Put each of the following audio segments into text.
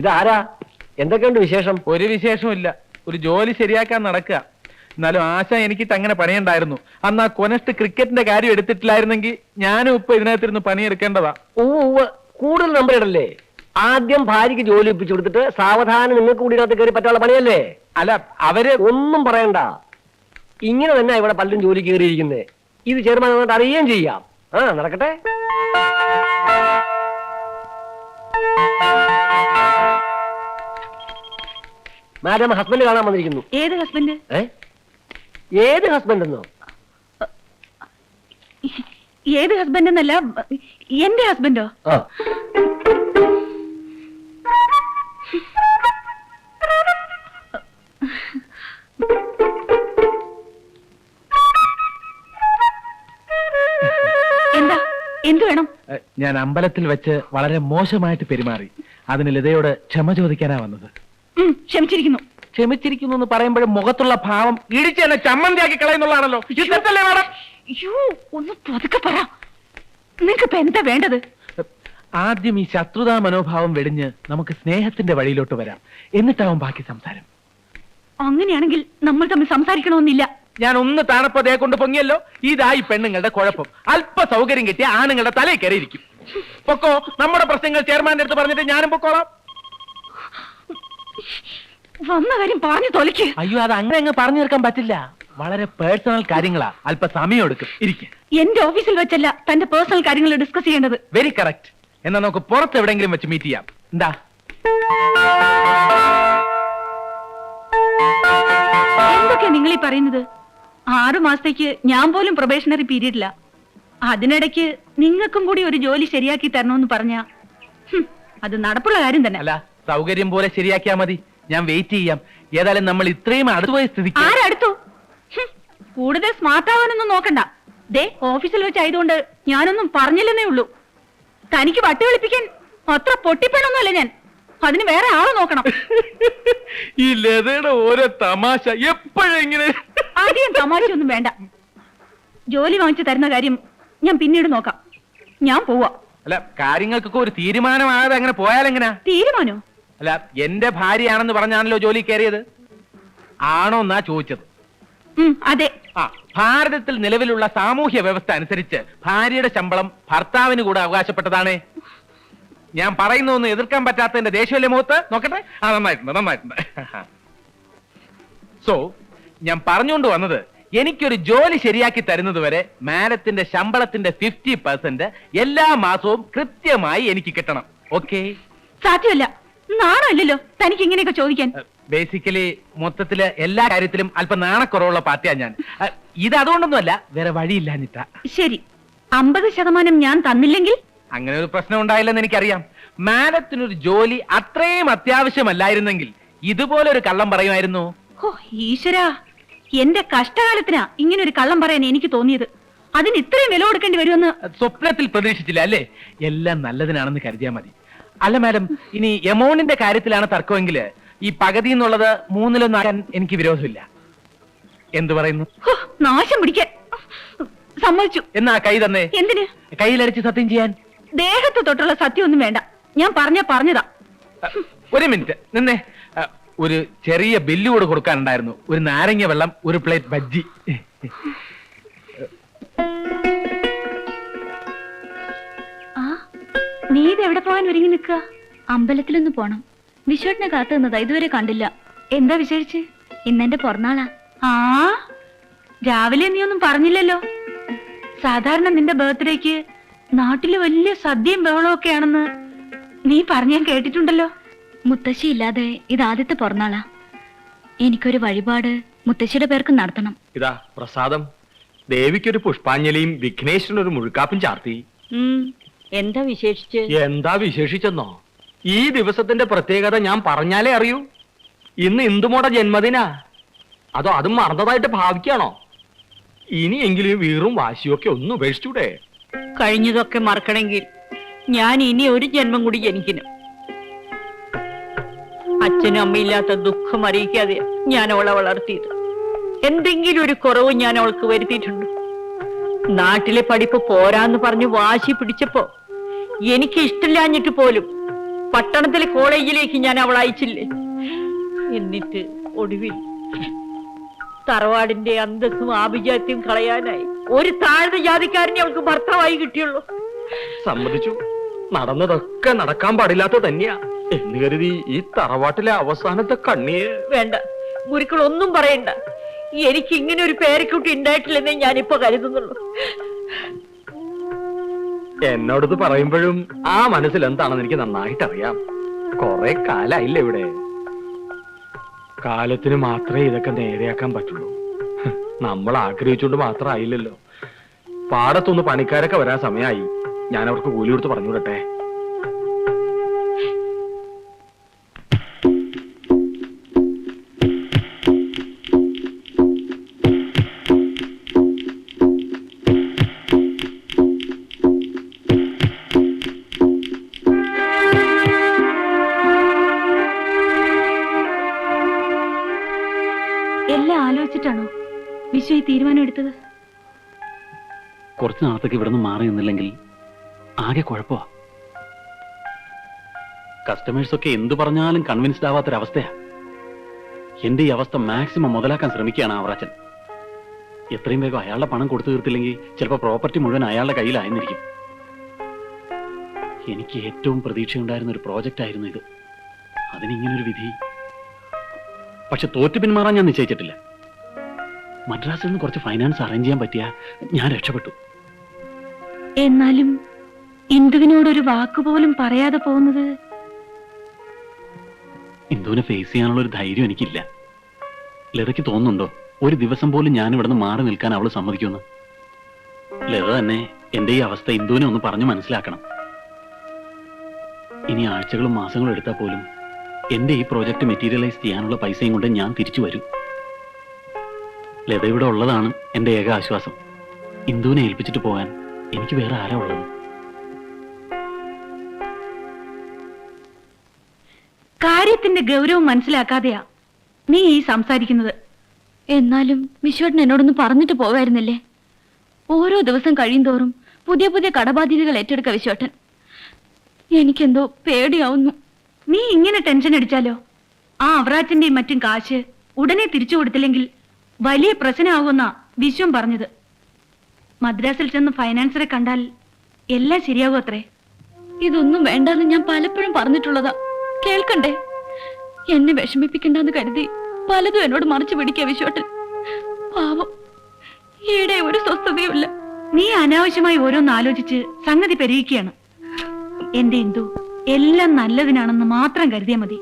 ഇതാരാ? എന്തൊക്കെയുണ്ട് വിശേഷം? ഒരു വിശേഷമില്ല ഒരു ജോലി ശരിയാക്കാൻ നടക്കുക. എന്നാലും ആശ എനിക്ക് അങ്ങനെ പണിയുണ്ടായിരുന്നു. അന്ന് ആ കൊനസ്റ്റ് ക്രിക്കറ്റിന്റെ കാര്യം എടുത്തിട്ടില്ലായിരുന്നെങ്കിൽ ഞാനും ഇപ്പൊ ഇതിനകത്തിരുന്ന് പണിയെടുക്കേണ്ടതാ. ഓ കൂടുതൽ നമ്പർ ഇടല്ലേ ആദ്യം ഭാര്യക്ക് ജോലി ഒപ്പിച്ചു കൊടുത്തിട്ട് സാവധാനം നിങ്ങൾക്ക് കൂടി ഇതിനകത്ത് കയറി പറ്റാനുള്ള പണിയല്ലേ? അല്ല അവർ ഒന്നും പറയണ്ട. ഇങ്ങനെ തന്നെ ഇവിടെ പലരും ജോലി കയറിയിരിക്കുന്നത് ഇത് ചെയർമാൻ എന്നിട്ട് അറിയുകയും ചെയ്യാം. ആ നടക്കട്ടെ. മാഡം ഹസ്ബൻഡ് കാണാൻ വന്നിരിക്കുന്നു. ഏത് ഹസ്ബൻഡ് ഏത് ഹസ്ബൻഡ് എന്നോ? ഏത് ഹസ്ബൻഡ് എന്നല്ല എന്റെ ഹസ്ബൻഡോ എന്താ? എന്തു വേണം? ഞാൻ അമ്പലത്തിൽ വെച്ച് വളരെ മോശമായിട്ട് പെരുമാറി. അതിന് ലതയോട് ക്ഷമ ചോദിക്കാനാ വന്നത്. ക്ഷമിച്ചിരിക്കുന്നു. ക്ഷമിച്ചിരിക്കുന്നു എന്ന് പറയുമ്പോഴും മുഖത്തുള്ള ഭാവം ഇടിച്ച് എന്നെ ചമ്മന്തിയാക്കി കളയുന്നുള്ളതാണല്ലോ. ഇഷ്ടത്തല്ലേ മാഡം? അയ്യോ ഒന്ന് പതുക്കെ പറ. നിങ്ങൾക്ക് ഇപ്പൊ എന്താ വേണ്ടത്? ആദ്യം ഈ ശത്രുതാ മനോഭാവം വെടിഞ്ഞ് നമുക്ക് സ്നേഹത്തിന്റെ വഴിയിലോട്ട് വരാം. എന്നിട്ടാവും ബാക്കി സംസാരം. അങ്ങനെയാണെങ്കിൽ നമ്മൾ തമ്മിൽ സംസാരിക്കണമെന്നില്ല. ഞാൻ ഒന്ന് താണപ്പതേ കൊണ്ട് പൊങ്ങിയല്ലോ. ഇതായി പെണ്ണുങ്ങളുടെ കുഴപ്പം. അല്പ സൗകര്യം കിട്ടിയ ആണുങ്ങളുടെ തലയിൽ കയറിയിരിക്കും. പൊക്കോ നമ്മുടെ പ്രശ്നങ്ങൾ ചെയർമാന്റെ അടുത്ത് പറഞ്ഞിട്ട് ഞാനും പൊക്കോളാം. വന്ന കാര്യം പറഞ്ഞു തൊലിക്ക് അയ്യോ അത് അങ്ങനെ അങ്ങ് പറഞ്ഞു തീർക്കാൻ പറ്റില്ല. വളരെ പേഴ്സണൽ കാര്യങ്ങളാ. അല്പ സമയം എടുക്കും ഇരിക്കും. എന്റെ ഓഫീസിൽ വെച്ചല്ല തന്റെ പേഴ്സണൽ കാര്യങ്ങൾ ഡിസ്കസ് ചെയ്യേണ്ടത്. വെരി കറക്റ്റ് എന്നാ നമുക്ക് പുറത്ത് എവിടെങ്കിലും വെച്ച് മീറ്റ് ചെയ്യാം. എന്താ? എന്തൊക്കെയാ നിങ്ങൾ ഈ പറയുന്നത്? ആറു മാസത്തേക്ക് ഞാൻ പോലും പ്രൊബേഷണറി പീരീഡില്ല അതിനിടയ്ക്ക് നിങ്ങൾക്കും കൂടി ഒരു ജോലി ശരിയാക്കി തരണമെന്ന് പറഞ്ഞ അത് നടപ്പുള്ള കാര്യം തന്നെ. അല്ല സൗകര്യം പോലെ ശരിയാക്കിയാ മതി. ഞാൻ വെയിറ്റ് ചെയ്യാം. ഏതായാലും നമ്മൾ ഇത്രയും അടുത്തുപോയ സ്ഥിതി ആരടുത്തു? കൂടുതൽ സ്മാർട്ട് ആവാനൊന്നും നോക്കണ്ട. ദേ ഓഫീസിൽ വെച്ചായതുകൊണ്ട് ഞാനൊന്നും പറഞ്ഞില്ലെന്നേ ഉള്ളൂ. തനിക്ക് വട്ടി വിളിപ്പിക്കാൻ അത്ര പൊട്ടിപ്പണൊന്നുമല്ല ഞാൻ. അതിന് വേറെ ആളെ നോക്കണം. ഈ ലതയുടെ ഓരോ തമാശ എപ്പോഴെങ്ങനെ ആദ്യം തമാശയൊന്നും വേണ്ട. ജോലി വാങ്ങിച്ചു തരുന്ന കാര്യം ഞാൻ പിന്നീട് നോക്കാം. ഞാൻ പോവാ. അല്ല കാര്യങ്ങൾക്കൊക്കെ ഒരു തീരുമാനമാകാതെ അങ്ങനെ പോയാലെങ്ങനാ? തീരുമാനോ? അല്ല എന്റെ ഭാര്യയാണെന്ന് പറഞ്ഞാണല്ലോ ജോലി കയറിയത്? ആണോ എന്നാ ചോദിച്ചത്? അതെ. ആ ഭാരതത്തിൽ നിലവിലുള്ള സാമൂഹ്യ വ്യവസ്ഥ അനുസരിച്ച് ഭാര്യയുടെ ശമ്പളം ഭർത്താവിന് കൂടെ അവകാശപ്പെട്ടതാണ്. ഞാൻ പറയുന്നൊന്നും എതിർക്കാൻ പറ്റാത്തതിന്റെ ദേഷ്യമല്ലേ മുഖത്ത്? നോക്കട്ടെ. ആ നന്നായിട്ടുണ്ട് നന്നായിട്ടുണ്ട്. സോ ഞാൻ പറഞ്ഞുകൊണ്ട് വന്നത് എനിക്കൊരു ജോലി ശരിയാക്കി തരുന്നത് വരെ മാഡത്തിന്റെ ശമ്പളത്തിന്റെ ഫിഫ്റ്റി പെർസെന്റ് എല്ലാ മാസവും കൃത്യമായി എനിക്ക് കിട്ടണം. ഓക്കെ സാധ്യമല്ല. നാണമല്ലല്ലോ തനിക്ക് ഇങ്ങനെയൊക്കെ ചോദിക്കാൻ. ബേസിക്കലി മൊത്തത്തിൽ എല്ലാ കാര്യത്തിലും അല്പം നാണക്കുറവുള്ള പാർട്ടിയാ ഞാൻ. അഹ്, ഇത് അതുകൊണ്ടൊന്നുമല്ല വേറെ വഴിയില്ലാഞ്ഞിട്ടാ ശരി. അമ്പത് ശതമാനം ഞാൻ തന്നില്ലെങ്കിൽ? അങ്ങനെ ഒരു പ്രശ്നം ഉണ്ടായില്ലെന്ന് എനിക്കറിയാം. മാഡത്തിനൊരു ജോലി അത്രയും അത്യാവശ്യമല്ലായിരുന്നെങ്കിൽ ഇതുപോലെ ഒരു കള്ളം പറയുമായിരുന്നു. ഓ ഈശ്വരാ. എന്റെ കഷ്ടകാലത്തിനാ ഇങ്ങനെ ഒരു കള്ളം പറയാൻ എനിക്ക് തോന്നിയത്. അതിന് ഇത്രയും വില കൊടുക്കേണ്ടി വരുമെന്ന് സ്വപ്നത്തിൽ പ്രതീക്ഷിച്ചില്ല അല്ലേ? എല്ലാം നല്ലതിനാണെന്ന് കരുതിയാൽ മതി. അല്ല മാഡം ഇനി എമൗണ്ടിന്റെ കാര്യത്തിലാണ് തർക്കമെങ്കിൽ ഈ പകുതി എന്നുള്ളത് മൂന്നിലൊന്നാകാൻ എനിക്ക് വിരോധമില്ല. എന്തു പറയുന്നു? നാശം പിടിക്കാൻ. സമ്മതിച്ചു. എന്നാ കൈ തന്നേ. എന്തിന്? കയ്യിലടിച്ച് സത്യം ചെയ്യാൻ. ദേഹത്ത് തൊട്ടുള്ള സത്യം ഒന്നും വേണ്ട. ഞാൻ പറഞ്ഞ പറഞ്ഞതാ. ഒരു മിനിറ്റ്. നിന്നെ ഒരു ചെറിയ ബില്ല് കൂടെ കൊടുക്കാനുണ്ടായിരുന്നു. ഒരു നാരങ്ങ വെള്ളം ഒരു പ്ലേറ്റ് ബജ്ജി. നീ ഇത് എവിടെ പോകാൻ ഒരുങ്ങി നിൽക്കുക? അമ്പലത്തിലൊന്ന് പോണം. വിശ്വട്ടിനെ കാത്തു നിന്നതാ ഇതുവരെ കണ്ടില്ല. എന്താ വിചാരിച്ച് ഇന്നെന്റെ പിറന്നാളാ. ആ? രാവിലെ നീ ഒന്നും പറഞ്ഞില്ലല്ലോ? സാധാരണ നിന്റെ ബർത്ത്ഡേക്ക് നാട്ടിൽ വലിയ സദ്യയും ബഹളവും ഒക്കെ ആണെന്ന് നീ പറഞ്ഞാൻ കേട്ടിട്ടുണ്ടല്ലോ. മുത്തശ്ശി ഇല്ലാതെ ഇത് ആദ്യത്തെ പിറന്നാളാ. എനിക്കൊരു വഴിപാട് മുത്തശ്ശിയുടെ പേർക്ക് നടത്തണം. ഇതാ പ്രസാദം. ദേവിക്കൊരു പുഷ്പാഞ്ജലിയും വിഘ്നേശ്വരനൊരു മുഴുക്കാപ്പും ചാർത്തി. എന്താ വിശേഷിച്ച്? എന്താ വിശേഷിച്ചെന്നോ? ഈ ദിവസത്തിന്റെ പ്രത്യേകത ഞാൻ പറഞ്ഞാലേ അറിയൂ. ഇന്ന് ഇന്ദുമോടെ ജന്മദിനാ. അതോ അതും മറന്നതായിട്ട് ഭാവിക്കാണോ? ഇനിയെങ്കിലും വീറും വാശിയൊക്കെ ഒന്ന് ഉപേക്ഷിച്ചൂടെ? കഴിഞ്ഞതൊക്കെ മറക്കണമെങ്കിൽ ഞാൻ ഇനി ഒരു ജന്മം കൂടി ജനിക്കണം. അച്ഛനും അമ്മയില്ലാത്ത ദുഃഖം അറിയിക്കാതെ ഞാൻ അവളെ വളർത്തിയത്. എന്തെങ്കിലും ഒരു കുറവ് ഞാൻ അവൾക്ക് വരുത്തിയിട്ടുണ്ട്. നാട്ടിലെ പഠിപ്പ് പോരാന്ന് പറഞ്ഞ് വാശി പിടിച്ചപ്പോ എനിക്ക് ഇഷ്ടമില്ലാഞ്ഞിട്ട് പോലും പട്ടണത്തിലെ കോളേജിലേക്ക് ഞാൻ അവൾ അയച്ചില്ലേ? എന്നിട്ട് ഒടുവിൽ തറവാടിന്റെ അന്തസ്സും ആഭിജാത്യം കളയാനായി ഒരു താഴ്ന്ന ജാതിക്കാരനെ അവൾക്ക് ഭർത്താവായി കിട്ടിയുള്ളൂ. സമ്മതിച്ചു. നടന്നതൊക്കെ നടക്കാൻ പാടില്ലാത്ത തന്നെയാ. എന്ന് കരുതി ഈ തറവാട്ടിലെ അവസാനത്തെ കണ്ണിയെ. വേണ്ട ഗുരുക്കൾ ഒന്നും പറയണ്ട. എനിക്ക് ഇങ്ങനെ ഒരു പേരക്കുട്ടി ഉണ്ടായിട്ടില്ലെന്നേ ഞാനിപ്പോ കരുതുന്നുള്ളൂ. എന്നോടത് പറയുമ്പോഴും ആ മനസ്സിൽ എന്താണെന്ന് എനിക്ക് നന്നായിട്ട് അറിയാം കുറെ കാലായില്ല ഇവിടെ. കാലത്തിന് മാത്രമേ ഇതൊക്കെ നേരെയാക്കാൻ പറ്റുള്ളൂ. നമ്മൾ ആഗ്രഹിച്ചുകൊണ്ട് മാത്രം ആയില്ലല്ലോ. പാടത്തൊന്ന് പണിക്കാരൊക്കെ വരാൻ സമയമായി ഞാൻ അവർക്ക് കൂലി കൊടുത്ത് പറഞ്ഞു വിടട്ടെ ആലോചിച്ചിട്ടാണോ വിശ്വ ഈ തീരുമാനം എടുത്തത്? കുറച്ച് നാളത്തേക്ക് ഇവിടെ നിന്ന് മാറി നിന്നില്ലെങ്കിൽ ആകെ കുഴപ്പമാ. കസ്റ്റമേഴ്സ് ഒക്കെ എന്തു പറഞ്ഞാലും കൺവിൻസ്ഡ് ആവാത്തൊരവസ്ഥയാ. എന്റെ ഈ അവസ്ഥ മാക്സിമം മുതലാക്കാൻ ശ്രമിക്കുകയാണ് അവറാച്ചൻ എത്രയും വേഗം അയാളുടെ പണം കൊടുത്തു തീർത്തില്ലെങ്കിൽ ചിലപ്പോൾ പ്രോപ്പർട്ടി മുഴുവൻ അയാളുടെ കയ്യിലായിരുന്നിരിക്കും എനിക്ക് ഏറ്റവും പ്രതീക്ഷയുണ്ടായിരുന്ന ഒരു പ്രോജക്റ്റ് ആയിരുന്നു ഇത്. അതിനിങ്ങനൊരു വിധി. പക്ഷെ തോറ്റു പിന്മാറാൻ ഞാൻ നിശ്ചയിച്ചിട്ടില്ല. മദ്രാസിൽ നിന്ന് കുറച്ച് ഫൈനാൻസ് അറേഞ്ച് ചെയ്യാൻ പറ്റിയ ഞാൻ രക്ഷപ്പെട്ടു. എന്നാലും ഇന്ദുവിനോടൊരു വാക്കുപോലും പറയാതെ പോകുന്നത് ഇന്ദുവിനെ ഫേസ് ചെയ്യാനുള്ള ഒരു ധൈര്യം എനിക്കില്ല. ലതയ്ക്ക് തോന്നുന്നുണ്ടോ? ഒരു ദിവസം പോലും ഞാൻ ഇവിടെ നിന്ന് മാറി നിൽക്കാൻ അവൾ സമ്മതിക്കുമെന്ന്? ലത തന്നെ എന്റെ ഈ അവസ്ഥ ഇന്ദുവിനെ ഒന്ന് പറഞ്ഞു മനസ്സിലാക്കണം. ഇനി ആഴ്ചകളും മാസങ്ങളും എടുത്താൽ പോലും എന്റെ ഈ പ്രോജക്റ്റ് മെറ്റീരിയലൈസ് ചെയ്യാനുള്ള പൈസയും കൊണ്ട് ഞാൻ തിരിച്ചു വരും. ലത ഇവിടെ ഉള്ളതാണ് എന്റെ ഏക ആശ്വാസം. ഇന്ദുവിനെ ഏൽപ്പിച്ചിട്ട് പോകാൻ എനിക്ക് വേറെ ആരാ ഉള്ളത്? കാര്യത്തിന്റെ ഗൗരവം മനസ്സിലാക്കാതെയാ നീ ഈ സംസാരിക്കുന്നത്. എന്നാലും വിശ്വട്ടൻ എന്നോടൊന്ന് പറഞ്ഞിട്ട് പോവായിരുന്നില്ലേ? ഓരോ ദിവസം കഴിയുന്തോറും പുതിയ പുതിയ കടബാധ്യതകൾ ഏറ്റെടുക്ക വിശ്വട്ടൻ. എനിക്കെന്തോ പേടിയാവുന്നു. നീ ഇങ്ങനെ ടെൻഷൻ അടിച്ചാലോ? ആ അവറാച്ചന്റെയും മറ്റും കാശ് ഉടനെ തിരിച്ചു കൊടുത്തില്ലെങ്കിൽ വലിയ പ്രശ്നമാകുമെന്നാ വിശ്വം പറഞ്ഞത്. മദ്രാസിൽ ചെന്ന് ഫൈനാൻസറെ കണ്ടാൽ എല്ലാം ശരിയാകും അത്രേ. ഇതൊന്നും വേണ്ടെന്ന് ഞാൻ പലപ്പോഴും പറഞ്ഞിട്ടുള്ളതാ. കേൾക്കണ്ടേ? എന്നെ വിഷമിപ്പിക്കണ്ടെന്ന് കരുതി പലതും എന്നോട് മറിച്ചു പിടിക്കുക വിശ്വട്ടൻ. പാവം. ഈടെ ഒരു സ്വസ്ഥതയുമില്ല. നീ അനാവശ്യമായി ഓരോന്ന് ആലോചിച്ച് സംഗതി പെരുകിക്കുകയാണ് എന്റെ ഇന്ദു എല്ലാം നല്ലതിനാണെന്ന് മാത്രം കരുതിയാൽ മതി.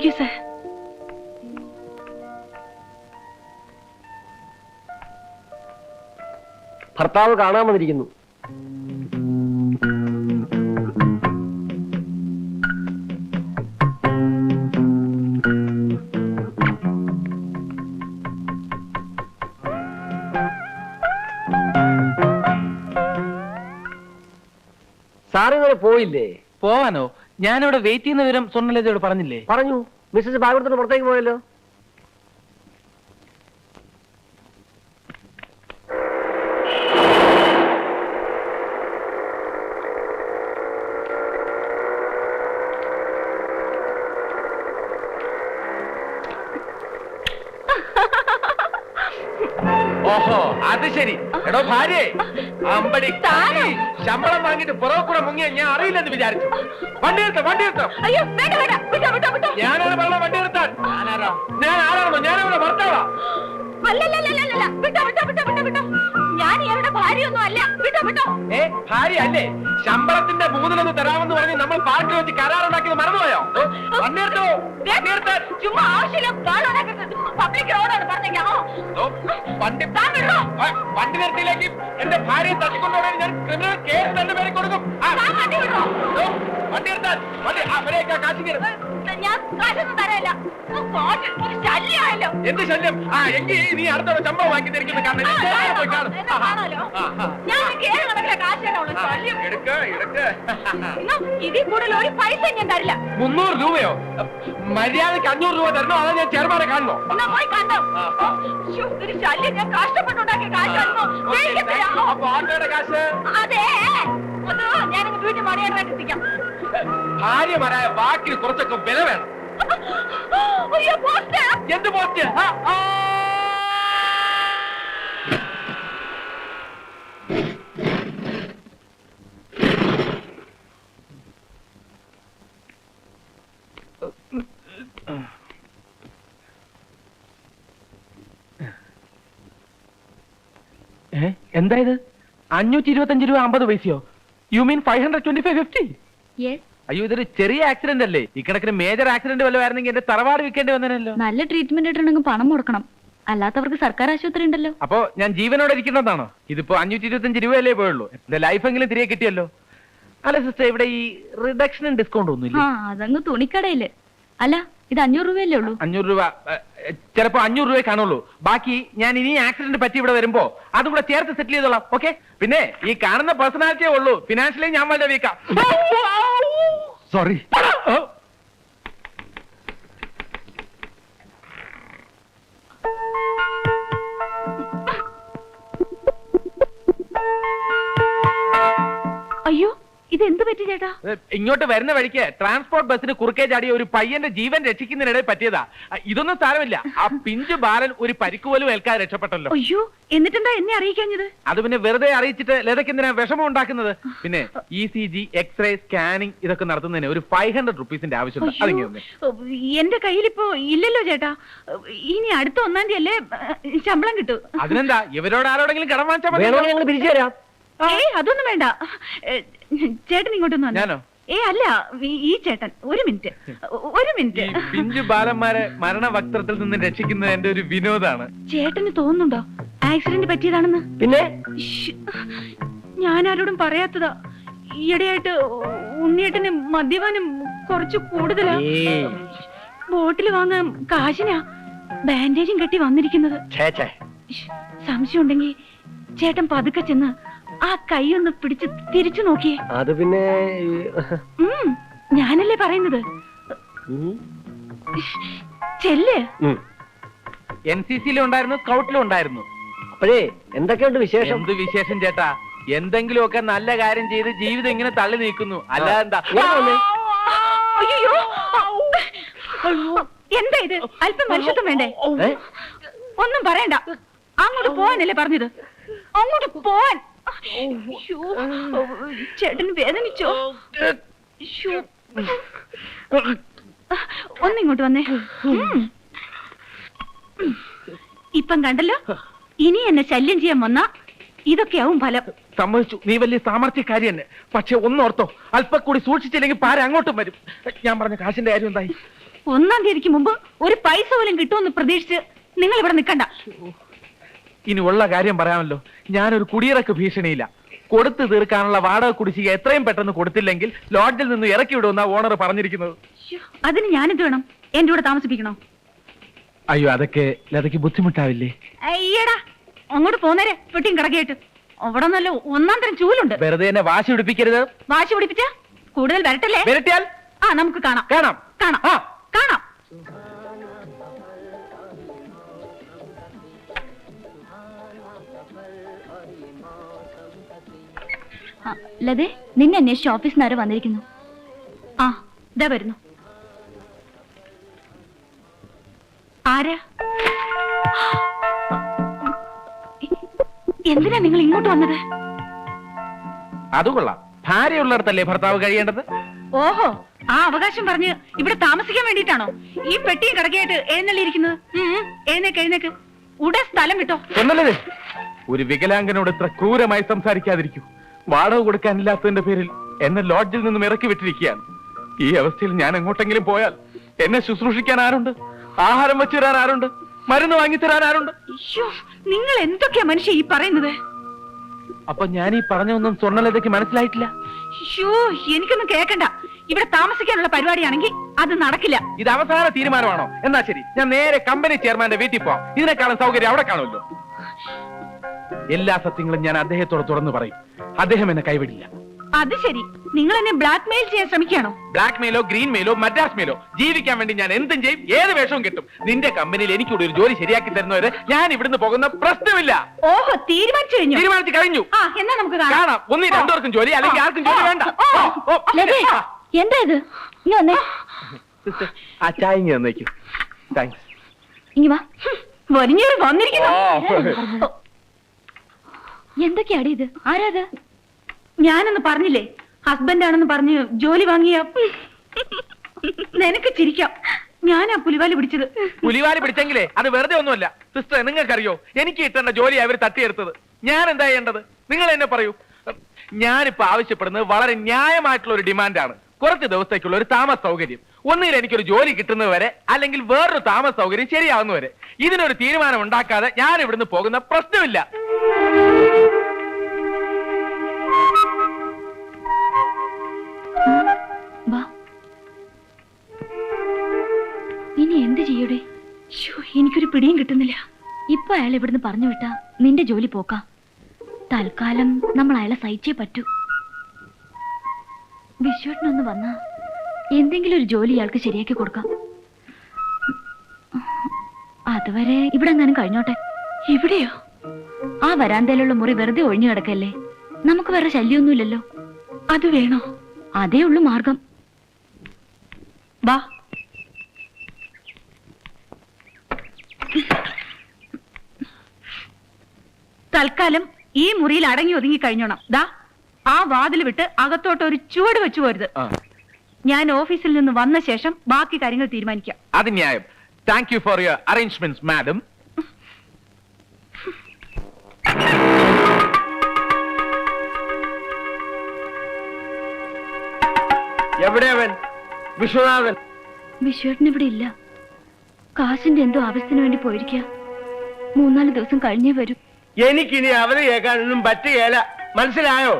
Thank you sir. ഭർത്താവ് കാണാൻ വന്നിരിക്കുന്നു. സാറിങ്ങനെ പോയില്ലേ? പോവാനോ? ഞാനിവിടെ വെയിറ്റ് ചെയ്യുന്ന വിവരം സ്വർണലതയോട് പറഞ്ഞില്ലേ? പറഞ്ഞു. മിസ്സസ് ഭാഗവത്തിന് പുറത്തേക്ക് പോയല്ലോ. ഓഹോ അത് ശരി. എടോ ഭാര്യ. അമ്പടി താനോ? ശമ്പളം വാങ്ങിട്ട് പുറകെ കൂടെ മുങ്ങിയ ഞാൻ അറിയില്ലെന്ന് വിചാരിച്ചു. വണ്ടി എടുത്തോ വണ്ടി എടുത്തോ അയ്യോ വേണ്ട വേണ്ട. വിട്ടോ വിട്ടോ വിട്ടോ. ഞാനാണ് പറഞ്ഞ വണ്ടി എടുത്താൻ ഞാൻ ആരാണോ ഞാനവരുടെ ഭർത്താവാ. അല്ലല്ലല്ലല്ലല്ല. വിട്ടോ വിട്ടോ വിട്ടോ വിട്ടോ വിട്ടോ. ഞാൻ ഇയാളുടെ ഭാര്യയൊന്നും അല്ല. ഏ ഭാര്യ അല്ലേ ശമ്പളത്തിന്റെ മൂന്നിലൊന്ന് തരാമെന്ന് പറഞ്ഞ് നമ്മൾ പാർട്ടി വെച്ച് കരാറുണ്ടാക്കിയത് മറന്നുപോയോ? എടുത്തോ ചുമ്മാ വണ്ടി വണ്ടി നിർത്തിയിലേക്ക് എന്റെ ഭാര്യയെ തട്ടിക്കൊണ്ടുപോകാൻ ഞാൻ ക്രിമിനൽ കേസ് തന്നെ പേരെ കൊടുക്കും. വണ്ടി. ഓ, വണ്ടി അവരെയൊക്കെ കാശിങ്ങനെ ഞാൻ കാശൊന്നും തരല്ല ഒരു ശല്യമായല്ലോ എന്ത് ശല്യം? ആ എങ്കിൽ നീ അടുത്തോടെ ചമ്പ വാങ്ങി തരിക്കുന്ന കാരണം ഞാൻ പോയി കാണും. എന്നെ. ഞാൻ കേറി നടക്കില്ല കാശാണുള്ള ശല്യം. എടുക്ക് എടുക്ക്. ഇന്ന് ഇതിൽ കൂടുതൽ ഒരു പൈസ ഞാൻ തരില്ല. മുന്നൂറ് രൂപയോ? മര്യാദയ്ക്ക് അഞ്ഞൂറ് രൂപ തരണോ? അതോ ഞാൻ ചെറുമാനെ കാണണോ എന്നാ പോയി കണ്ടോ. ആ. ശ്ശോ, ഒരു ശല്യം. ഞാൻ കഷ്ടപ്പെട്ടുണ്ടാക്കിയ കാശായിരുന്നു യു. അപ്പൊ ഓട്ടോയുടെ കാശ്? അതെ. അത് ഞാൻ വീട്ടിൽ മണിയായിട്ട് എത്തിക്കാം. ഭാര്യമാരായ വാക്കിന് കുറച്ചൊക്കെ വില വേണം. എന്ത് പോസ്റ്റ്? എന്തായത് അഞ്ഞൂറ്റി ഇരുപത്തി എന്താ ഇത് അഞ്ഞൂറ്റി ഇരുപത്തഞ്ച് രൂപ അമ്പത് പൈസയോ? You mean five hundred twenty five fifty yes അയ്യോ ഇതൊരു ചെറിയ ആക്സിഡന്റ് അല്ലേ? ഇക്കണക്കിന് മേജർ ആക്സിഡന്റ് വല്ലതായിരുന്നെങ്കിൽ എന്റെ തറവാട് വിൽക്കേണ്ടി വന്നേനല്ലോ. നല്ല ട്രീറ്റ്മെന്റ് ഇട്ടുണ്ടെങ്കിൽ പണം മുടക്കണം. അല്ലാത്തവർക്ക് സർക്കാർ ആശുപത്രി ഉണ്ടല്ലോ. അപ്പോ ഞാൻ ജീവനോടെ ഇരിക്കണമെന്നാണോ ഇതിപ്പോ അഞ്ഞൂറ്റി ഇരുപത്തഞ്ച് രൂപയല്ലേ പോയുള്ളൂ. എന്റെ ലൈഫെങ്കിലും തിരികെ കിട്ടിയല്ലോ. അല്ല സിസ്റ്റർ ഇവിടെ ഈ റിഡക്ഷനും ഡിസ്കൗണ്ട് ആ ഒന്നുമില്ല? അതങ്ങ് തുണിക്കടയിൽ. അല്ല ഇത് അഞ്ഞൂറ് രൂപയല്ലേ ഉള്ളൂ? അഞ്ഞൂറ് രൂപ ചിലപ്പോ അഞ്ഞൂറ് രൂപയെ കാണുള്ളൂ. ബാക്കി ഞാൻ ഇനി ആക്സിഡന്റ് പറ്റി ഇവിടെ വരുമ്പോ അതും കൂടെ ചേർത്ത് സെറ്റിൽ ചെയ്തോളാം. ഓക്കെ പിന്നെ ഈ കാണുന്ന പേഴ്സണാലിറ്റിയേ ഉള്ളൂ. ഫിനാൻഷ്യലി ഞാൻ വളരെ വീക്കാം സോറി പറ്റി ചേട്ടാ? ഇങ്ങോട്ട് വരുന്ന വഴിക്ക് ട്രാൻസ്പോർട്ട് ബസ്സിന് കുറുക്കേ ചാടിയ ഒരു പയ്യന്റെ ജീവൻ രക്ഷിക്കുന്നതിനിടെ പറ്റിയതാ. ഇതൊന്നും സാരമില്ല ആ പിഞ്ചു ബാലൻ ഒരു പരിക്ക് പോലും ഏൽക്കാതെ രക്ഷപ്പെട്ടല്ലോ. അയ്യോ എന്നിട്ടെന്താ എന്നെ അറിയിക്കാഞ്ഞത്? അത് പിന്നെ വെറുതെ അറിയിച്ചിട്ട് ലതയ്ക്ക് എന്തിനാ വിഷമം ഉണ്ടാക്കുന്നത്? പിന്നെ E C G x-ray scanning ഇതൊക്കെ നടത്തുന്നതിന് ഒരു ഫൈവ് ഹൺഡ്രഡ് റുപ്പീസിന്റെ ആവശ്യമുണ്ട്. എന്റെ അതിങ്ങനെ ഇപ്പോ ഇല്ലല്ലോ ചേട്ടാ. ഇനി അടുത്ത ഒന്നാം തീയതി അല്ലേ ശമ്പളം കിട്ടും. അതിനെന്താ? ഇവരോട് ആരോടെങ്കിലും കടം വാങ്ങിച്ചാൽ ഞങ്ങൾ പിരിച്ചു തരാം ഏയ് അതൊന്നും വേണ്ട ഏ, ചേട്ടൻ ഇങ്ങോട്ടൊന്നും വന്നേ. ഞാനോ? ഏ അല്ല ഈ- ഈ ചേട്ടൻ ഒരു മിനിറ്റ് ഒരു ഈ മിനിറ്റ് പിഞ്ചു ബാലന്മാരെ മരണവക്ത്രത്തിൽ നിന്ന് രക്ഷിക്കുന്നത് എന്റെ ഒരു വിനോദാണ് ചേട്ടന് തോന്നുന്നുണ്ടോ ആക്സിഡന്റ് പറ്റിയതാണെന്ന് പിന്നെ ശ്ശ്. ഞാൻ ആരോടും പറയാത്തതാ ഈയിടെയായിട്ട് ഉണ്ണിയേട്ടന് മദ്യപാനം കുറച്ച് കൂടുതലാ ഏയ്. ബോട്ടിൽ വാങ്ങാൻ കാശിനാ ബാൻഡേജും കെട്ടി വന്നിരിക്കുന്നത്. ശ്ശ്. സംശയം ഉണ്ടെങ്കിൽ ചേട്ടൻ പതുക്കെ ചെന്ന് ആ കൈ ഒന്ന് പിടിച്ച് തിരിച്ചു നോക്കിയേ. അത് പിന്നെ ഞാനല്ലേ പറയുന്നത്. ചെല്ല്. എൻ സി സിയിലും ഉണ്ടായിരുന്നു സ്കൗട്ടിലും ഉണ്ടായിരുന്നു. അപ്പോഴേ എന്തൊക്കെയുണ്ട് വിശേഷം? എന്ത് വിശേഷം ചേട്ടാ? എന്തെങ്കിലുമൊക്കെ നല്ല കാര്യം ചെയ്ത് ജീവിതം ഇങ്ങനെ തള്ളി നീക്കുന്നു. അല്ലാതെ എന്താ എന്താ ഇത്? അല്പം മനുഷ്യത്വം വേണ്ടേ? ഒന്നും പറയണ്ട. അങ്ങോട്ട് പോവാനല്ലേ പറഞ്ഞത്? അങ്ങോട്ട് പോവാൻ ചേട്ടന് വേദനിച്ചോ. ഒന്നിങ്ങോട്ട് വന്നേ. ഇപ്പം കണ്ടല്ലോ? ഇനി എന്നെ ശല്യം ചെയ്യാൻ വന്ന ഇതൊക്കെയാവും ഫലം. സമ്മതിച്ചു. നീ വലിയ സാമർത്ഥ്യക്കാരി തന്നെ. പക്ഷെ ഒന്നോർത്തോ അല്പം കൂടി സൂക്ഷിച്ചില്ലെങ്കിൽ പാര അങ്ങോട്ടും വരും. ഞാൻ പറഞ്ഞ കാശിന്റെ കാര്യം എന്തായി? ഒന്നാം തീയതിക്ക് മുമ്പ് ഒരു പൈസ പോലും കിട്ടുമെന്ന് പ്രതീക്ഷിച്ച് നിങ്ങൾ ഇവിടെ നിൽക്കണ്ട ഇനി ഉള്ള കാര്യം പറയാമല്ലോ. ഞാനൊരു കുടിയിറക്ക് ഭീഷണിയില്ല. കൊടുത്തു തീർക്കാനുള്ള വാടക കുടിശ്ശിക എത്രയും പെട്ടെന്ന് കൊടുത്തില്ലെങ്കിൽ ലോഡ്ജിൽ നിന്ന് ഇറക്കി വിടുമെന്ന ഓണർ പറഞ്ഞിരിക്കുന്നത്. അതിന് ഞാനെന്ത് വേണം? എന്റെ കൂടെ താമസിപ്പിക്കണോ? അയ്യോ അതൊക്കെ ലതയ്ക്ക് ബുദ്ധിമുട്ടാവില്ലേ? അയ്യടാ അങ്ങോട്ട് പോന്നേരെ പെട്ടിയും കിടക്കയിട്ട് അവിടെ നല്ല ഒന്നാം തരം ചൂലുണ്ട്. വെറുതെ എന്നെ വാശി പിടിപ്പിക്കരുത്. വാശി പിടിപ്പിച്ച? കൂടുതൽ വരട്ടല്ലേ? വിരട്ടിയാൽ? ആ നമുക്ക് കാണാം. കാണാം. കാണാം. ആ. കാണാം. ലതേ നിന്നെ അന്വേഷിച്ച് ഓഫീസിൽ നിന്ന് വന്നിരിക്കുന്നു. ആ ഇതാ വരുന്നു. ആരാ? എന്തിനാ നിങ്ങൾ ഇങ്ങോട്ട് വന്നത്? അത് കൊള്ളാം. ഭാര്യയുള്ളിടത്തല്ലേ ഭർത്താവ് കഴിയേണ്ടത്? ഓഹോ ആ അവകാശം പറഞ്ഞ് ഇവിടെ താമസിക്കാൻ വേണ്ടിയിട്ടാണോ? ഈ പെട്ടിയും കിടക്കയായിട്ട് എഴുന്നള്ളിയിരിക്കുന്നത് എഴുന്നേക്ക് എഴുന്നേക്ക്. ഉടൻ സ്ഥലം വിട്ടോ. ഒന്നല്ലേ ഒരു വികലാംഗനോട് ഇത്ര ക്രൂരമായി സംസാരിക്കാതിരിക്കൂ. വാടക കൊടുക്കാനില്ലാത്തതിന്റെ പേരിൽ എന്നെ ലോഡ്ജിൽ നിന്നും ഇറക്കി വിട്ടിരിക്കുകയാണ്. ഈ അവസ്ഥയിൽ ഞാൻ എങ്ങോട്ടെങ്കിലും പോയാൽ എന്നെ ശുശ്രൂഷിക്കാൻ ആരുണ്ട്? ആഹാരം വെച്ചു തരാൻ ആരുണ്ട്? മരുന്ന് വാങ്ങിത്തരാൻ ആരുണ്ട്? നിങ്ങൾ എന്തൊക്കെയാ മനുഷ്യ ഈ പറയുന്നത്? അപ്പൊ ഞാൻ ഈ പറഞ്ഞൊന്നും സ്വർണലതയ്ക്ക് മനസ്സിലായിട്ടില്ല? എനിക്കൊന്നും കേക്കണ്ട. ഇവിടെ താമസിക്കാനുള്ള പരിപാടിയാണെങ്കിൽ അത് നടക്കില്ല. ഇത് അവസാന തീരുമാനമാണോ? എന്നാ ശരി ഞാൻ നേരെ കമ്പനി ചെയർമാന്റെ വീട്ടിൽ പോവാം. ഇതിനേക്കാളും സൗകര്യം അവിടെ കാണുമല്ലോ. എല്ലാ സത്യങ്ങളും ഞാൻ അദ്ദേഹത്തോട് തുറന്നു പറയും. അദ്ദേഹം എന്നെ കൈവിടില്ല. അത് ശരി. നിങ്ങൾ എന്നെ ബ്ലാക്ക് മെയിൽ ചെയ്യാൻ ശ്രമിക്കുകയാണോ? ബ്ലാക്ക് മെയിലോ ഗ്രീൻ മെയിലോ മദ്രാസ് മെയിലോ ജീവിക്കാൻ വേണ്ടി ഞാൻ എന്തും ചെയ്യും ഏത് വേഷവും കിട്ടും. നിന്റെ കമ്പനിയിൽ എനിക്കൂടെ ഒരു ജോലി ശരിയാക്കി തരുന്നവരെ ഞാൻ ഇവിടുന്ന് പോകുന്ന പ്രശ്നമില്ല. ഓഹോ തീരുമാനിച്ചു കഴിഞ്ഞു. തീരുമാനിച്ചു കഴിഞ്ഞു. ആ എന്നാ നമുക്ക് കാണാം. ഒന്ന് രണ്ടുപേർക്കും ജോലി അല്ലെങ്കിൽ ആർക്കും ജോലി വേണ്ട. എന്താ ഇത്? ഇനി വന്നേ. സിസ്റ്റർ, ആ ചായ ഇങ്ങ് തന്നേക്കൂ. താങ്ക്സ് ഇനി വാ. വരിഞ്ഞേറി വന്നിരിക്കുന്നു. എന്തൊക്കെയാടി ഇത്? ആരാത്? ഞാനൊന്ന് പറഞ്ഞില്ലേ? ഹസ്ബൻഡ് ആണെന്ന് പറഞ്ഞ് ജോലി വാങ്ങിയ നിനക്ക് ചിരിക്കാം. ഞാനാ പുലിവാലി പിടിച്ചത്. പുലിവാലി പിടിച്ചെങ്കിലേ അത് വെറുതെ ഒന്നുമല്ല. സിസ്റ്റർ നിങ്ങൾക്കറിയോ? എനിക്ക് കിട്ടേണ്ട ജോലി അവർ തട്ടിയെടുത്തത്. ഞാൻ എന്താ ചെയ്യേണ്ടത്? നിങ്ങൾ എന്നെ പറയൂ. ഞാനിപ്പോ ആവശ്യപ്പെടുന്നത് വളരെ ന്യായമായിട്ടുള്ള ഒരു ഡിമാൻഡാണ്. കുറച്ച് ദിവസത്തേക്കുള്ള ഒരു താമസ സൗകര്യം. ഒന്നുകിൽ എനിക്കൊരു ജോലി കിട്ടുന്നത് വരെ അല്ലെങ്കിൽ വേറൊരു താമസ സൗകര്യം ശരിയാവുന്നവരെ ഇതിനൊരു തീരുമാനം ഉണ്ടാക്കാതെ ഞാൻ ഇവിടുന്ന് പോകുന്ന പ്രശ്നമില്ല. എനിക്കൊരു പിടിയും കിട്ടുന്നില്ല. ഇപ്പൊ അയാൾ ഇവിടുന്ന് പറഞ്ഞു വിട്ടാ നിന്റെ ജോലി പോക്കാം. തൽക്കാലം നമ്മൾ അയാളെ സഹിച്ചേ പറ്റൂ. വിശ്വട്ടനൊന്ന് വന്നാ എന്തെങ്കിലും ഒരു ജോലി ഇയാൾക്ക് ശരിയാക്കി കൊടുക്കാം. അതുവരെ ഇവിടെ എങ്ങാനും കഴിഞ്ഞോട്ടെ? എവിടെയോ ആ വരാന്തയിലുള്ള മുറി വെറുതെ ഒഴിഞ്ഞു കിടക്കല്ലേ? നമുക്ക് വേറെ ശല്യമൊന്നുമില്ലല്ലോ അത് വേണോ? അതേ ഉള്ളു മാർഗം. വാ. തൽക്കാലം ഈ മുറിയിൽ അടങ്ങി ഒതുങ്ങി കഴിഞ്ഞോണം. ദാ ആ വാതിൽ വിട്ട് അകത്തോട്ട് ഒരു ചുവട് വെച്ചു പോരുത്. ഞാൻ ഓഫീസിൽ നിന്ന് വന്ന ശേഷം ബാക്കി കാര്യങ്ങൾ തീരുമാനിക്കാം. അത് ന്യായം. Thank you for your arrangements madam എവിടെ അവൻ? വിശ്വനാഥൻ. വിശ്വേട്ടൻ ഇവിടെ ഇല്ല. കാശിന്റെ എന്തോ ആവശ്യത്തിന് വേണ്ടി പോയിരിക്കുക മൂന്നാൽ ദിവസം കഴിഞ്ഞേ വരും. എനിക്കിനി അവരെ കേൾക്കാനൊന്നും പറ്റുകയല്ല മനസ്സിലായോ?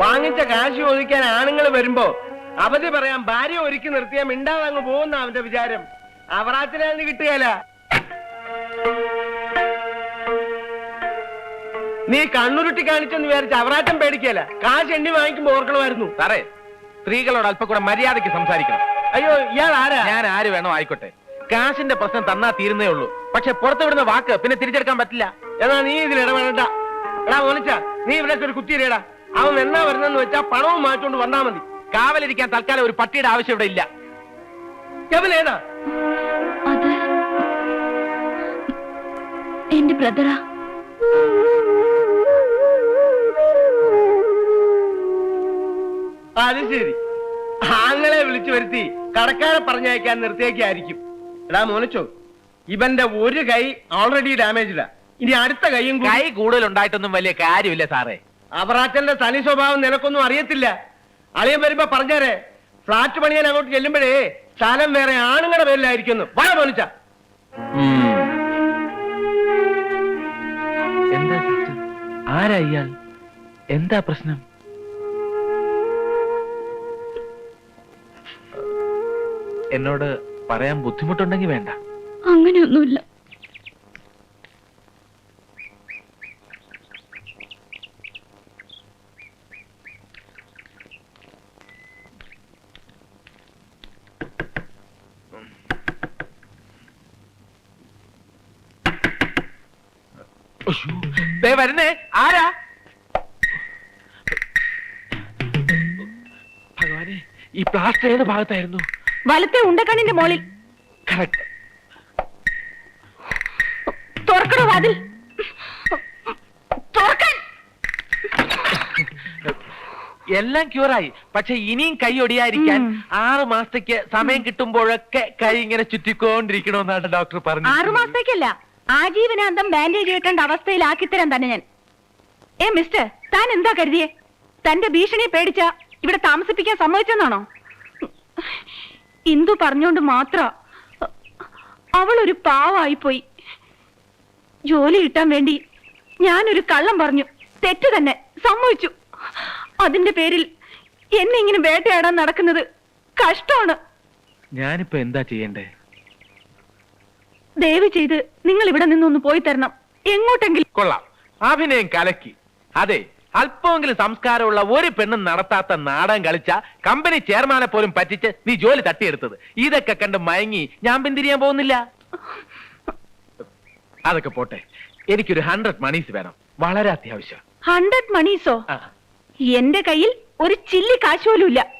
വാങ്ങിച്ച കാശ് ചോദിക്കാൻ ആണുങ്ങൾ വരുമ്പോ അവധി പറയാം ഭാര്യ ഒരുക്കി നിർത്തിയാൽ മിണ്ടാതെ അങ്ങ് പോകുന്ന അവന്റെ വിചാരം. അവറാച്ചിനെ കിട്ടുകയല്ല നീ കണ്ണുരുട്ടി കാണിച്ചെന്ന് വിചാരിച്ച അവറാറ്റം പേടിക്കല. കാശ് എണ്ണി വാങ്ങിക്കുമ്പോ ഓർക്കണമായിരുന്നു. സാറേ സ്ത്രീകളോട് അല്പം കൂടെ മര്യാദയ്ക്ക് സംസാരിക്കണം. അയ്യോ ഇയാൾ ആരാ ഞാൻ ആര് വേണോ ആയിക്കോട്ടെ. കാശിന്റെ പ്രശ്നം തന്നാ തീരുന്നേ ഉള്ളൂ. പക്ഷെ പുറത്തു വിടുന്ന വാക്ക് പിന്നെ തിരിച്ചെടുക്കാൻ പറ്റില്ല. എന്നാ നീ ഇതിൽ ഇടപെടണ്ട? എടാ മോനിച്ച നീ ഇവിടെ ഒരു കുത്തിയിരടാ അവൻ എന്നാ വരുന്നെന്ന് വെച്ചാ പണവും മാറ്റിക്കൊണ്ട് വന്നാ മതി. കാവലിരിക്കാൻ തൽക്കാലം ഒരു പട്ടിയുടെ ആവശ്യം ഇവിടെ ഇല്ല. കെവൻ ഏതാ? അത് എന്റെ ബ്രദറാ. അത് ശരി. ആങ്ങളെ വിളിച്ചു വരുത്തി കടക്കാരെ പറഞ്ഞയക്കാൻ നിർത്തിയേക്കായിരിക്കും എടാ മോനച്ചോ ഇവന്റെ ഒരു കൈ ഓൾറെഡി ഡാമേജിലാ ഇനി അടുത്ത കൈയും കൈ കൂടുതൽ ഉണ്ടായിട്ടൊന്നും വലിയ കാര്യമില്ല സാറേ. അവറാച്ചന്റെ തനി സ്വഭാവം നിനക്കൊന്നും അറിയത്തില്ല. അളിയൻ വരുമ്പോ പറഞ്ഞേരെ ഫ്ലാറ്റ് പണിയാൻ അങ്ങോട്ട് ചെല്ലുമ്പോഴേ സ്ഥലം വേറെ ആണുങ്ങളുടെ പേരിലായിരിക്കുന്നു. വള മോനിച്ച. എന്താ ആരാ ഇയാൾ? എന്താ പ്രശ്നം? എന്നോട് പറയാൻ ബുദ്ധിമുട്ടുണ്ടെങ്കിൽ വേണ്ട. അങ്ങനെയൊന്നുമില്ല. ദേ വരുന്നേ ആരാ? ഭഗവാനെ ഈ പ്ലാസ്റ്റർ ഏത് ഭാഗത്തായിരുന്നു? വലത്തെ ഉണ്ടക്കണ്ണിന്റെ മോളിൽ. തുറക്കണോ വാതിൽ. തുറക്കാൻ. എല്ലാം ക്യൂറായി. പക്ഷെ ഇനിയും കൈ ഒടിയായിരിക്കാൻ ആറു ആറ് മാസത്തേക്ക് സമയം കിട്ടുമ്പോഴൊക്കെ കൈ ഇങ്ങനെ ചുറ്റിക്കൊണ്ടിരിക്കണമെന്നാണ് ഡോക്ടർ പറഞ്ഞത്. ആറു മാസത്തേക്കല്ല. ആജീവനാന്തം ബാൻഡേജ് കെട്ടേണ്ട അവസ്ഥയിലാക്കി തരാൻ തന്നെ ഞാൻ. ഏ മിസ്റ്റർ താൻ എന്താ കരുതിയേ? തന്റെ ഭീഷണിയെ പേടിച്ച ഇവിടെ താമസിപ്പിക്കാൻ സമ്മതിച്ചെന്നാണോ? ഇന്ദു പറഞ്ഞോണ്ട് മാത്ര. അവൾ ഒരു പാവായിപ്പോയി. ജോലി കിട്ടാൻ വേണ്ടി ഞാനൊരു കള്ളം പറഞ്ഞു. തെറ്റ് തന്നെ. സമ്മതിച്ചു. അതിന്റെ പേരിൽ എന്നെ ഇങ്ങനെ വേട്ടയാടാൻ നടക്കുന്നത് കഷ്ടമാണ്. ഞാനിപ്പോ എന്താ ചെയ്യണ്ടേ? ദയവ് ചെയ്ത് നിങ്ങൾ ഇവിടെ നിന്നൊന്ന് പോയി തരണം. എങ്ങോട്ടെങ്കിലും കൊള്ളാം. അഭിനയം കലക്കി. അതെ അല്പമെങ്കിലും സംസ്കാരമുള്ള ഒരു പെണ്ണും നടത്താത്ത നാടകം കളിച്ച കമ്പനി ചെയർമാനെ പോലും പറ്റിച്ച് നീ ജോലി തട്ടിയെടുത്തത്. ഇതൊക്കെ കണ്ട് മയങ്ങി ഞാൻ പിന്തിരിയാൻ പോകുന്നില്ല. അതൊക്കെ പോട്ടെ. എനിക്കൊരു ഹൺഡ്രഡ് മണീസ് വേണം. വളരെ അത്യാവശ്യം. ഹൺഡ്രഡ് മണീസോ. എന്റെ കയ്യിൽ ഒരു ചില്ലി കാശ് പോലും ഇല്ല.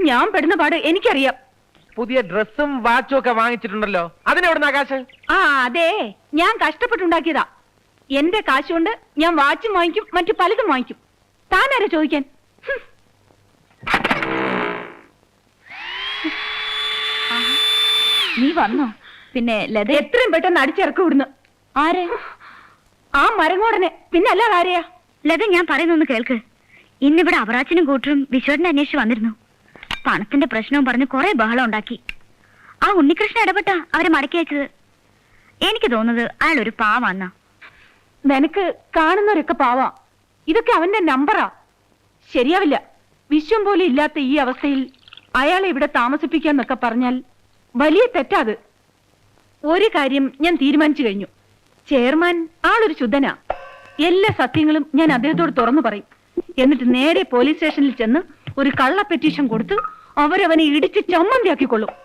ഞാൻ പെടുന്ന പാട് എനിക്കറിയാം. പുതിയ ഡ്രസ്സും വാച്ചും ഒക്കെ വാങ്ങിച്ചിട്ടുണ്ടല്ലോ. അതിനെവിടുന്ന ആകാശ് ആ അതെ. ഞാൻ കഷ്ടപ്പെട്ടുണ്ടാക്കിയതാ. എന്റെ കാശ് കൊണ്ട് ഞാൻ വാച്ചും വാങ്ങിക്കും മറ്റു പലതും വാങ്ങിക്കും. താനാരാ ചോദിക്കാൻ. നീ വന്നോ? പിന്നെ ലത എത്രയും പെട്ടെന്ന് അടിച്ചിറക്കി വിടുന്നു ആരെ? ആ മരങ്ങോടനെ. പിന്നെ അല്ലാതെ ആരെയാ? ലത ഞാൻ പറയുന്നൊന്ന് കേൾക്ക്. ഇന്നിവിടെ അവറാച്ചനും കൂട്ടരും വിശ്വടിനെ അന്വേഷിച്ച് വന്നിരുന്നു. പണത്തിന്റെ പ്രശ്നവും പറഞ്ഞ് കുറെ ബഹളം ഉണ്ടാക്കി. ആ ഉണ്ണികൃഷ്ണൻ ഇടപെട്ട അവരെ മടക്കി അയച്ചത്. എനിക്ക് തോന്നുന്നത് അയാൾ ഒരു പാവാന്ന. നിനക്ക് കാണുന്നവരൊക്കെ പാവാ. ഇതൊക്കെ അവന്റെ നമ്പറാ. ശരിയാവില്ല. വിശ്വം പോലും ഇല്ലാത്ത ഈ അവസ്ഥയിൽ അയാളെ ഇവിടെ താമസിപ്പിക്കാന്നൊക്കെ പറഞ്ഞാൽ വലിയ തെറ്റാത്. ഒരു കാര്യം ഞാൻ തീരുമാനിച്ചു കഴിഞ്ഞു. ചെയർമാൻ ആളൊരു ശുദ്ധനാ. എല്ലാ സത്യങ്ങളും ഞാൻ അദ്ദേഹത്തോട് തുറന്നു പറയും. എന്നിട്ട് നേരെ പോലീസ് സ്റ്റേഷനിൽ ചെന്ന് ഒരു കള്ള പെറ്റീഷൻ കൊടുത്ത് അവരവനെ ഇടിച്ച് ചമ്മന്തിയാക്കിക്കൊള്ളും.